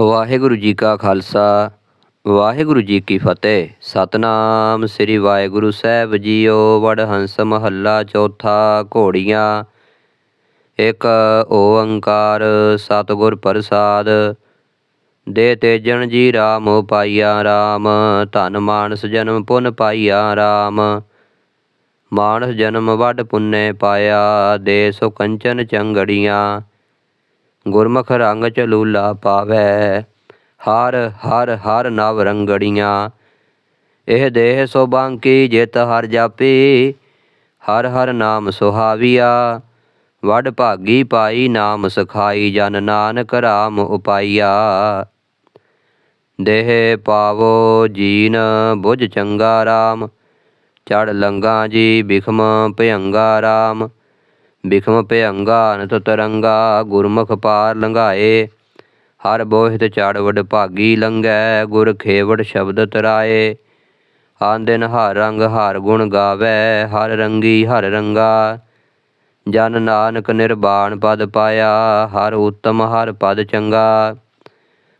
ਵਾਹਿਗੁਰੂ ਜੀ ਕਾ ਖਾਲਸਾ, ਵਾਹਿਗੁਰੂ ਜੀ ਕੀ ਫਤਿਹ। ਸਤਨਾਮ ਸ੍ਰੀ ਵਾਹਿਗੁਰੂ ਸਾਹਿਬ ਜੀਓ ਵਡ ਹੰਸ ਮਹੱਲਾ ਚੌਥਾ ਘੋੜੀਆਂ। ਇੱਕ ਓੰਕਾਰ ਸਤਿਗੁਰ ਪ੍ਰਸਾਦ। ਦੇ ਤੇਜਣ ਜੀ ਰਾਮ ਪਾਈਆ ਰਾਮ, ਧਨ ਮਾਨਸ ਜਨਮ ਪੁਨ ਪਾਈਆ ਰਾਮ। ਮਾਨਸ ਜਨਮ ਵੱਡ ਪੁੰਨੇ ਪਾਇਆ, ਦੇ ਸੋ ਕੰਚਨ ਚੰਗੜੀਆਂ। ਗੁਰਮੁਖ ਰੰਗ ਚਲੂਲਾ ਪਾਵੈ, ਹਰ ਹਰ ਹਰ ਨਵ ਰੰਗੜੀਆਂ। ਇਹ ਦੇਹ ਸੋ ਬਾਂਕੀ ਜਿਤ ਹਰ ਜਾਪੀ, ਹਰ ਹਰ ਨਾਮ ਸੁਹਾਵੀਆ। ਵਡ ਭਾਗੀ ਪਾਈ ਨਾਮ ਸਖਾਈ, ਜਨ ਨਾਨਕ ਰਾਮ ਉਪਾਈਆ। ਦੇਹ ਪਾਵੋ ਜੀਨ ਬੁਝ ਚੰਗਾ ਰਾਮ, ਚੜ ਲੰਗਾ ਜੀ ਬਿਖਮ ਭਯੰਗਾ ਰਾਮ। ਬਿਖਮ ਭਿਅੰਗਾ ਅਨਤ ਤਰੰਗਾ, ਗੁਰਮੁਖ ਪਾਰ ਲੰਘਾਏ। ਹਰ ਬੋਹਿਤ ਚੜ ਭਾਗੀ ਲੰਘੈ, ਗੁਰ ਖੇਵੜ ਸ਼ਬਦ ਤਰਾਏ। ਆਨ ਹਰ ਰੰਗ ਹਰ ਗੁਣ ਗਾਵੇ, ਹਰ ਰੰਗੀ ਹਰ ਰੰਗਾ। ਜਨ ਨਾਨਕ ਨਿਰਵਾਣ ਪਦ ਪਾਇਆ, ਹਰ ਉਤਮ ਹਰ ਪਦ ਚੰਗਾ।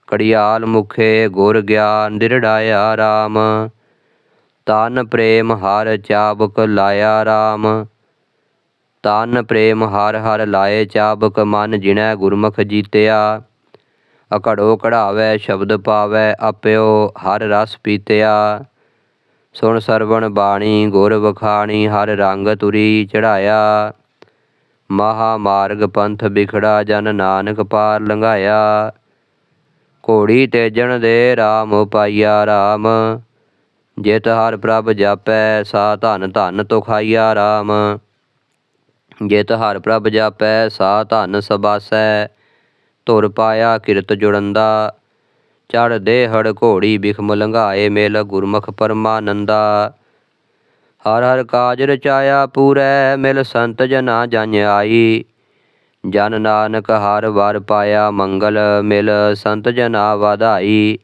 ਕੜਿਆਲ ਮੁਖੇ ਗੁਰ ਗਿਆਨ ਦਿਰੜਾਇਆ RAM ਤਨ ਪ੍ਰੇਮ ਹਰ ਚਾਬਕ ਲਾਇਆ RAM ਤਨ ਪ੍ਰੇਮ ਹਰ ਹਰ ਲਾਏ ਚਾਬਕ ਮਨ ਜਿਣੈ ਗੁਰਮੁਖ ਜੀਤਿਆ। ਅਕੜੋ ਕਢਾਵੇ ਸ਼ਬਦ ਪਾਵੇ ਆਪਿਓ ਹਰ ਰਸ ਪੀਤਿਆ। ਸੁਣ ਸਰਵਣ ਬਾਣੀ ਗੁਰ ਵਖਾਣੀ ਹਰ ਰੰਗ ਤੁਰੀ ਚੜਾਇਆ ਮਹਾ ਮਾਰਗ ਪੰਥ ਬਿਖੜਾ ਜਨ ਨਾਨਕ ਪਾਰ ਲੰਘਾਇਆ। ਘੋੜੀ ਤੇਜਣ ਦੇ RAM ਪਾਈਆ RAM ਜਿਤ ਹਰ ਪ੍ਰਭ ਜਾਪੈ ਸਾ ਧਨ ਧਨ ਤੋ ਖਾਈਆ RAM ਜਿਤ ਹਰ ਪ੍ਰਭ ਜਾਪੈ ਸਾ ਧਨ ਸਬਾਸੈ, ਧੁਰ ਪਾਇਆ ਕਿਰਤ ਜੁੜੰਦਾ। ਚੜ ਦੇ ਹੜ ਘੋੜੀ ਬਿਖਮ ਲੰਘਾਏ, ਮੇਲ ਗੁਰਮੁਖ ਪਰਮਾਨੰਦਾ। ਹਰ ਹਰ ਕਾਜ ਰਚਾਇਆ ਪੂਰੈ, ਮਿਲ ਸੰਤ ਜਨਾ ਜਨ ਆਈ। ਜਨ ਨਾਨਕ ਹਰ ਵਰ ਪਾਇਆ ਮੰਗਲ, ਮਿਲ ਸੰਤ ਜਨਾ ਵਧਾਈ।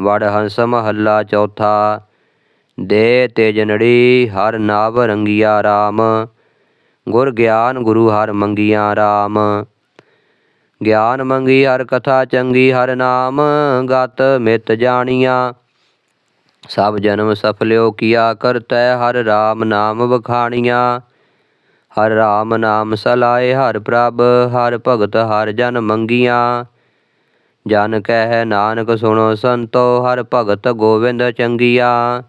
ਵੜ ਹੰਸ ਮਹੱਲਾ ਚੌਥਾ, ਦੇ ਤੇਜਨੜੀ ਹਰ ਨਾਵ ਰੰਗਿਆ RAM ਗੁਰ ਗਿਆਨ ਗੁਰੂ ਹਰ ਮੰਗੀਆਂ RAM ਗਿਆਨ ਮੰਗੀ ਹਰ ਕਥਾ ਚੰਗੀ ਹਰ ਨਾਮ, ਗਤ ਮਿਤ ਜਾਣੀਆਂ। ਸਭ ਜਨਮ ਸਫਲਿਓ ਕੀਆ ਕਰਤੈ, ਹਰ RAM ਨਾਮ ਵਖਾਣੀਆਂ। ਹਰ RAM ਨਾਮ ਸਲਾਏ ਹਰ ਪ੍ਰਭ, ਹਰ ਭਗਤ ਹਰ ਜਨ ਮੰਗੀਆਂ। ਜਨ ਕਹਿ ਨਾਨਕ ਸੁਣੋ ਸੰਤੋ, ਹਰ ਭਗਤ ਗੋਬਿੰਦ ਚੰਗੀਆਂ।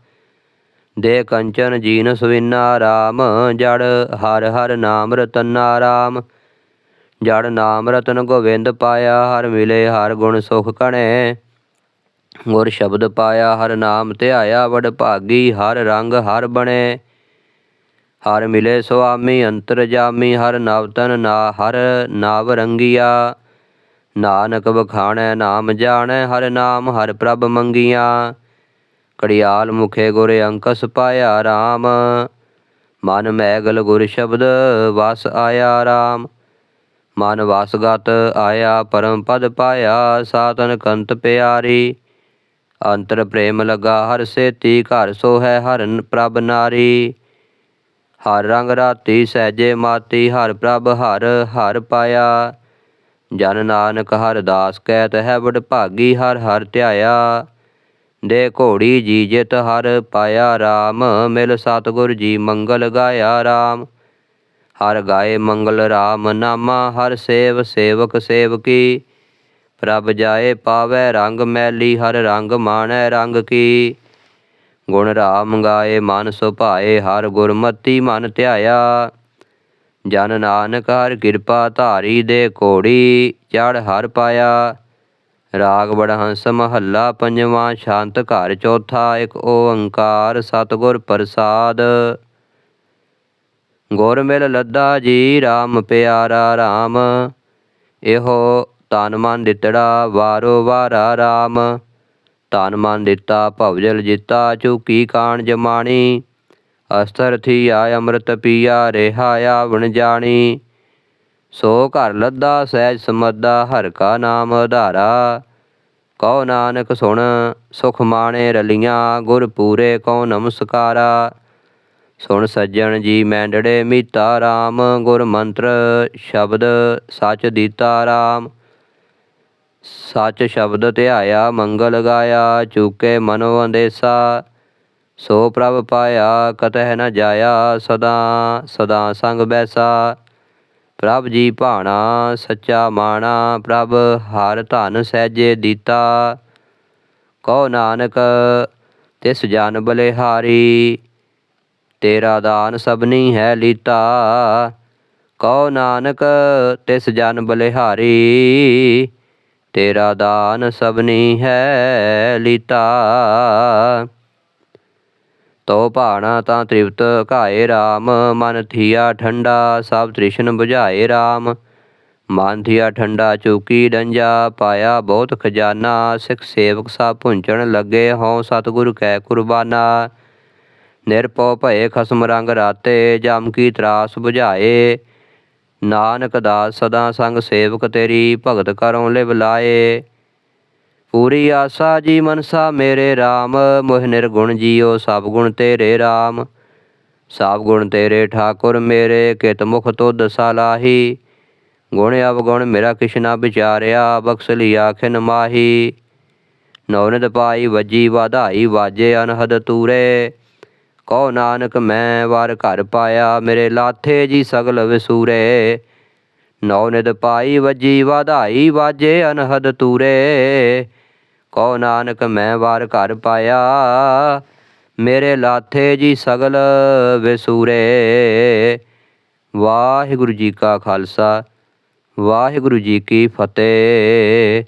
ਦੇ ਕੰਚਨ ਜੀਨ ਸੁਵਿਨਾ ਰਾਮ, ਜੜ ਹਰ ਹਰ ਨਾਮ ਰਤਨਾ ਰਾਮ। ਜੜ ਨਾਮ ਰਤਨ ਗੋਵਿੰਦ ਪਾਇਆ, ਹਰ ਮਿਲੇ ਹਰ ਗੁਣ ਸੁਖ ਕਣੇ। ਗੁਰ ਸ਼ਬਦ ਪਾਇਆ, ਹਰ ਨਾਮ ਧਿਆਇਆ, ਵਡ ਭਾਗੀ ਹਰ ਰੰਗ ਹਰ ਬਣੇ। ਹਰ ਮਿਲੇ ਸੁਆਮੀ, ਅੰਤਰ ਜਾਮੀ, ਹਰ ਨਵਤਨ ਨਾ, ਹਰ ਨਾਵ ਰੰਗੀਆ। ਨਾਨਕ ਬਖਾਣੈ ਨਾਮ ਜਾਣੈ, ਹਰ ਨਾਮ ਹਰ ਪ੍ਰਭ ਮੰਗੀਆਂ। ਕੜਿਆਲ ਮੁਖੇ ਗੁਰ ਅੰਕਸ ਪਾਇਆ RAM ਮਨ ਮੈਗਲ ਗੁਰ ਸ਼ਬਦ ਵਸ ਆਇਆ RAM ਮਨ ਵਸਗਤ ਆਇਆ ਪਰਮ ਪਦ ਪਾਇਆ ਸਾਤਨ ਕੰਤ ਪਿਆਰੀ। ਅੰਤਰ ਪ੍ਰੇਮ ਲਗਾ ਹਰ ਸੇਤੀ ਘਰ ਸੋ ਹੈ ਹਰਨ ਪ੍ਰਭ ਨਾਰੀ। ਹਰ ਰੰਗ ਰਾਤੀ ਸਹਿਜੇ ਮਾਤੀ ਹਰ ਪ੍ਰਭ ਹਰ ਹਰ ਪਾਇਆ। ਜਨ ਨਾਨਕ ਹਰ ਦਾਸ ਕਹਿਤ ਹੈ ਵਡ ਭਾਗੀ ਹਰ ਹਰ ਧਿਆਇਆ। ਦੇ ਘੋੜੀ ਜੀ ਜਿਤ ਹਰ ਪਾਇਆ RAM ਮਿਲ ਸਤਗੁਰ ਜੀ ਮੰਗਲ ਗਾਇਆ RAM ਹਰ ਗਾਏ ਮੰਗਲ RAM ਨਾਮਾ, ਹਰ ਸੇਵ ਸੇਵਕ ਸੇਵਕੀ। ਪ੍ਰਭ ਜਾਏ ਪਾਵੈ ਰੰਗ ਮੈਲੀ, ਹਰ ਰੰਗ ਮਾਣੈ ਰੰਗ ਕੀ। ਗੁਣ ਰਾਮ ਗਾਏ ਮਨ ਸੁਭਾਏ, ਹਰ ਗੁਰਮਤੀ ਮਨ ਧਿਆਇਆ। ਜਨ ਨਾਨਕ ਹਰ ਕਿਰਪਾ ਧਾਰੀ ਦੇ ਕੋੜੀ ਚੜ ਹਰ ਪਾਇਆ। ਰਾਗ ਬੜਹੰਸ ਮਹੱਲਾ, ਪੰਜਵਾਂ ਸ਼ਾਂਤ ਘਰ, ਚੌਥਾ ਇੱਕ ਓੰਕਾਰ, ਸਤਿਗੁਰ ਪ੍ਰਸਾਦ। ਗੁਰ ਮਿਲ ਲੱਦਾ ਜੀ RAM ਪਿਆਰਾ RAM ਇਹੋ ਤਨ ਮਨ ਦਿੱਤੜਾ, ਵਾਰੋ ਵਾਰਾ RAM ਤਨ ਮਨ ਦਿੱਤਾ, ਭਵਜਲ ਜਿੱਤਾ ਚੁਕੀ ਕਾਣ ਜਮਾਣੀ। ਅਸਤਰ ਥੀਆ, ਅੰਮ੍ਰਿਤ ਪੀਆ ਰਿਹਾ ਆਵਣ ਜਾਣੀ ਸੋ ਘਰ ਲੱਦਾ, ਸਹਿਜ ਸਮੱਦਾ ਹਰ ਕਾ ਨਾਮ ਆਧਾਰਾ ਕਉ ਨਾਨਕ ਸੁਣ, ਸੁਖ ਮਾਣੇ ਰਲੀਆਂ, ਗੁਰ ਪੂਰੇ ਕਉ ਨਮਸਕਾਰਾ। ਸੁਣ ਸੱਜਣ ਜੀ ਮੈਂਡੜੇ, ਮੀਤਾ RAM ਗੁਰ ਮੰਤਰ, ਸ਼ਬਦ ਸਚ ਦੀਤਾ RAM ਸਚ ਸ਼ਬਦ ਧਿਆਇਆ, ਮੰਗਲ ਗਾਇਆ, ਚੂਕੇ ਮਨੋ ਅੰਦੇਸਾ। ਸੋ ਪ੍ਰਭ ਪਾਇਆ, ਕਤਹਿ ਨ ਜਾਇਆ, ਸਦਾ ਸਦਾ ਸੰਗ ਬੈਸਾ। ਪ੍ਰਭ ਜੀ ਭਾਣਾ ਸੱਚਾ ਮਾਣਾ, ਪ੍ਰਭ ਹਰ ਧਨ ਸਹਿਜੇ ਦੀਤਾ। ਕਹੋ ਨਾਨਕ, ਤਿਸ ਜਨ ਬਲਿਹਾਰੀ, ਤੇਰਾ ਦਾਨ ਸਭਨੀ ਹੈ ਲੀਤਾ। ਕਹੋ ਨਾਨਕ, ਤਿਸ ਜਨ ਬਲਿਹਾਰੀ, ਤੇਰਾ ਦਾਨ ਸਭਨੀ ਹੈ ਲੀਤਾ। ਤੋ ਭਾਣਾ ਤਾਂ ਤ੍ਰਿਪਤ ਘਾਏ RAM ਮਨ ਥੀਆ ਠੰਡਾ ਸਭ ਤ੍ਰਿਸ਼ਨ 부ਝਾਏ RAM ਮਨ ਥੀਆ ਠੰਡਾ ਚੂਕੀ ਡੰਜਾ, ਪਾਇਆ ਬਹੁਤ ਖਜ਼ਾਨਾ, ਸਿੱਖ ਸੇਵਕ ਸਭ ਪੁੰਚਣ ਲੱਗੇ, ਹਉ ਸਤਿਗੁਰ ਕੈ ਕੁਰਬਾਨਾ। ਨਿਰਪਉ ਭਏ ਖਸਮ ਰੰਗ ਰਾਤੇ, ਜਮ ਕੀ ਤਰਾਸ 부ਝਾਏ ਨਾਨਕ ਦਾਸ ਸਦਾ ਸੰਗ ਸੇਵਕ ਤੇਰੀ, ਭਗਤ ਕਰਉ ਲਿਵ ਲਾਏ। ਪੂਰੀ ਆਸਾ ਜੀ ਮਨਸਾ ਮੇਰੇ RAM ਮੋਹ ਨਿਰਗੁਣ ਜੀਓ ਸਭ ਗੁਣ ਤੇਰੇ RAM ਸਭ ਗੁਣ ਤੇਰੇ ਠਾਕੁਰ ਮੇਰੇ, ਕਿਤ ਮੁਖ ਤੋ ਦਸਾ ਲਾਹੀ ਗੁਣ ਅਵਗੁਣ ਮੇਰਾ ਕਿਛ ਨਾ ਵਿਚਾਰਿਆ, ਬਖਸ਼ ਲਿਆ ਖਿਨ ਮਾਹੀ। ਨੌਨਿਤ ਪਾਈ ਵੱਜੀ ਵਾਧਾਈ, ਵਾਜੇ ਅਨਹਦ ਤੂਰੇ। ਕਹੋ ਨਾਨਕ ਮੈਂ ਵਾਰ ਘਰ ਪਾਇਆ, ਮੇਰੇ ਲਾਥੇ ਜੀ ਸਗਲ ਵਿਸੂਰੇ। ਨੌਨਦ ਪਾਈ ਵੱਜੀ ਵਾਧਾਈ, ਵਾਜੇ ਅਨਹਦ ਤੂਰੇ। ਕਹੋ ਨਾਨਕ ਮੈਂ ਵਾਰ ਘਰ ਪਾਇਆ। ਮੇਰੇ ਲਾਥੇ ਜੀ ਸਗਲ ਵਿਸੂਰੇ। ਵਾਹਿਗੁਰੂ ਜੀ ਕਾ ਖਾਲਸਾ, ਵਾਹਿਗੁਰੂ ਜੀ ਕੀ ਫਤਿਹ।